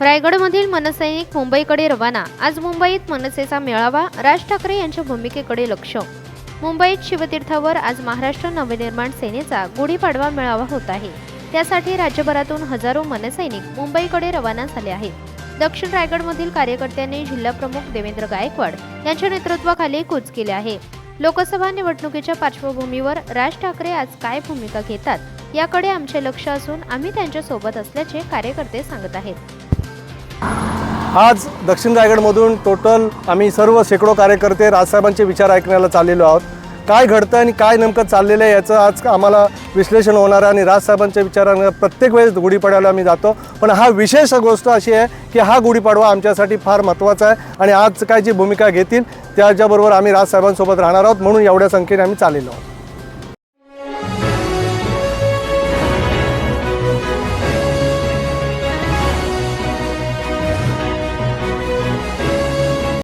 रायगडमधील मनसैनिक मुंबईकडे रवाना. आज मुंबईत मनसेचा मेळावा. राज ठाकरे यांच्या भूमिकेकडे लक्ष. मुंबईत शिवतीर्थावर आज महाराष्ट्र नवनिर्माण सेनेचा गुढीपाडवा मेळावा होत आहे. त्यासाठी राज्यभरातून हजारो मनसैनिक मुंबईकडे रवाना झाले आहेत. दक्षिण रायगडमधील कार्यकर्त्यांनी जिल्हाप्रमुख देवेंद्र गायकवाड यांच्या नेतृत्वाखाली कूच केले आहे. लोकसभा निवडणुकीच्या पार्श्वभूमीवर राज ठाकरे आज काय भूमिका घेतात याकडे आमचे लक्ष असून आम्ही त्यांच्यासोबत असल्याचे कार्यकर्ते सांगत आहेत. आज दक्षिण रायगडमधून टोटल आम्ही सर्व शेकडो कार्यकर्ते राजसाहेबांचे विचार ऐकण्याला चाललेलो आहोत. काय घडतं आणि काय नेमकं चाललेलं आहे याचं आज आम्हाला विश्लेषण होणार आहे आणि राजसाहेबांच्या विचारांना प्रत्येक वेळेस गुढीपाडव्याला आम्ही जातो. पण हा विशेष गोष्ट अशी आहे की हा गुढीपाडवा आमच्यासाठी फार महत्त्वाचा आहे आणि आज काय जी भूमिका घेतील त्याच्याबरोबर आम्ही राजसाहेबांसोबत राहणार आहोत म्हणून एवढ्या संख्येने आम्ही चाललेलो आहोत.